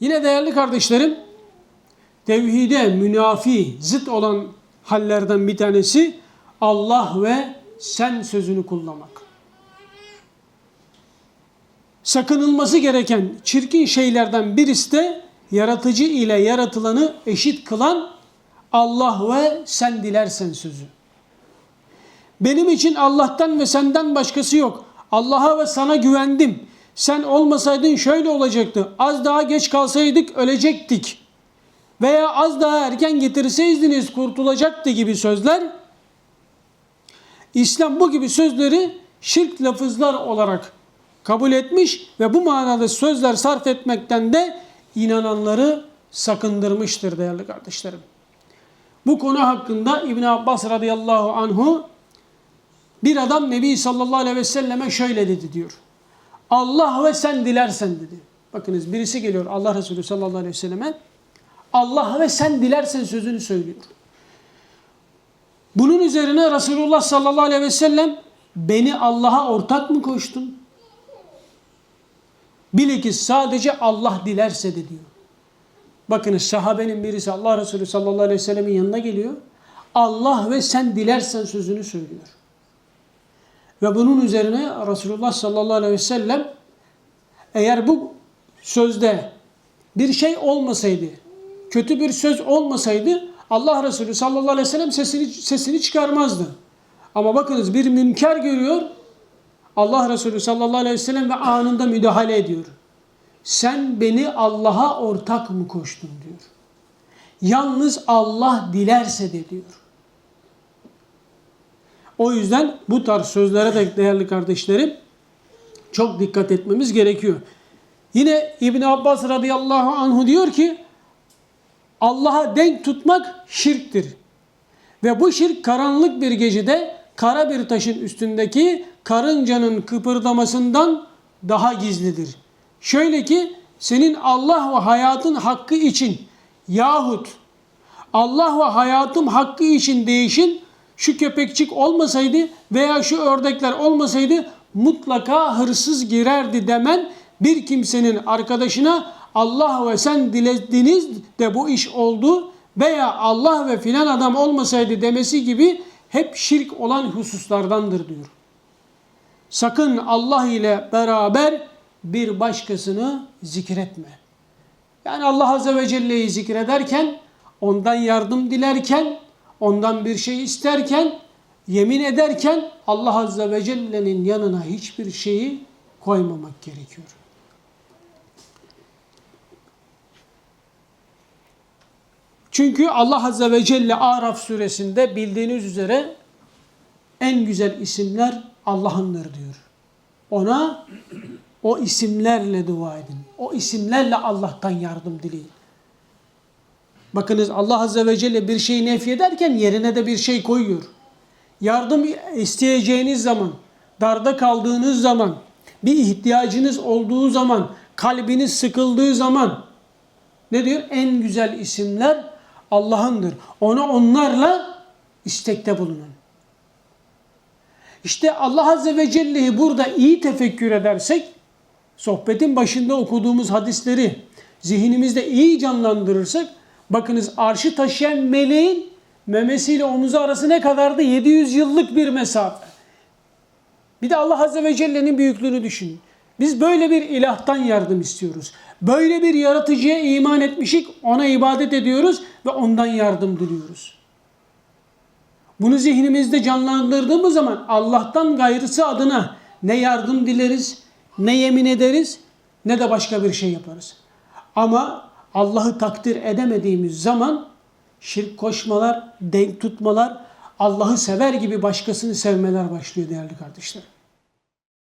Yine değerli kardeşlerim, tevhide münafi, zıt olan hallerden bir tanesi Allah ve sen sözünü kullanmak. Sakınılması gereken çirkin şeylerden birisi de yaratıcı ile yaratılanı eşit kılan Allah ve sen dilersen sözü. Benim için Allah'tan ve senden başkası yok. Allah'a ve sana güvendim. Sen olmasaydın şöyle olacaktı. Az daha geç kalsaydık ölecektik. Veya az daha erken getirseydiniz kurtulacaktı gibi sözler. İslam bu gibi sözleri şirk lafızlar olarak kabul etmiş ve bu manada sözler sarf etmekten de inananları sakındırmıştır değerli kardeşlerim. Bu konu hakkında İbn Abbas radıyallahu anhu bir adam Nebi sallallahu aleyhi ve selleme şöyle dedi diyor. Allah ve sen dilersen dedi. Bakınız birisi geliyor Allah Resulü sallallahu aleyhi ve selleme. Allah ve sen dilersen sözünü söylüyor. Bunun üzerine Resulullah sallallahu aleyhi ve sellem beni Allah'a ortak mı koştun? Bilakis sadece Allah dilerse de diyor. Bakınız sahabenin birisi Allah Resulü sallallahu aleyhi ve sellemin yanına geliyor. Allah ve sen dilersen sözünü söylüyor. Ve bunun üzerine Resulullah sallallahu aleyhi ve sellem eğer bu sözde bir şey olmasaydı, kötü bir söz olmasaydı Allah Resulü sallallahu aleyhi ve sellem sesini, sesini çıkarmazdı. Ama bakınız bir münker görüyor. Allah Resulü sallallahu aleyhi ve sellem ve anında müdahale ediyor. Sen beni Allah'a ortak mı koştun diyor. Yalnız Allah dilerse de diyor. O yüzden bu tarz sözlere de değerli kardeşlerim çok dikkat etmemiz gerekiyor. Yine İbn Abbas radıyallahu anhu diyor ki Allah'a denk tutmak şirktir. Ve bu şirk karanlık bir gecede kara bir taşın üstündeki karıncanın kıpırdamasından daha gizlidir. Şöyle ki senin Allah ve hayatın hakkı için yahut Allah ve hayatım hakkı için değişin şu köpekçik olmasaydı veya şu ördekler olmasaydı mutlaka hırsız girerdi demen bir kimsenin arkadaşına Allah ve sen dilediniz de bu iş oldu veya Allah ve filan adam olmasaydı demesi gibi hep şirk olan hususlardandır diyor. Sakın Allah ile beraber bir başkasını zikretme. Yani Allah Azze ve Celle'yi zikrederken, ondan yardım dilerken, ondan bir şey isterken, yemin ederken Allah Azze ve Celle'nin yanına hiçbir şeyi koymamak gerekiyor. Çünkü Allah Azze ve Celle Araf suresinde bildiğiniz üzere en güzel isimler Allah'ındır diyor. Ona o isimlerle dua edin. O isimlerle Allah'tan yardım dileyin. Bakınız Allah Azze ve Celle bir şeyi nef ederken yerine de bir şey koyuyor. Yardım isteyeceğiniz zaman, darda kaldığınız zaman, bir ihtiyacınız olduğu zaman, kalbiniz sıkıldığı zaman ne diyor? En güzel isimler Allah'ındır. Ona onlarla istekte bulunun. İşte Allah Azze ve Celle'yi burada iyi tefekkür edersek, sohbetin başında okuduğumuz hadisleri zihnimizde iyi canlandırırsak, bakınız arşı taşıyan meleğin memesiyle omuzu arası ne kadardı? 700 yıllık bir mesafe. Bir de Allah Azze ve Celle'nin büyüklüğünü düşünün. Biz böyle bir ilahtan yardım istiyoruz. Böyle bir yaratıcıya iman etmişik, ona ibadet ediyoruz ve ondan yardım diliyoruz. Bunu zihnimizde canlandırdığımız zaman Allah'tan gayrısı adına ne yardım dileriz, ne yemin ederiz, ne de başka bir şey yaparız. Ama Allah'ı takdir edemediğimiz zaman şirk koşmalar, denk tutmalar, Allah'ı sever gibi başkasını sevmeler başlıyor değerli kardeşlerim.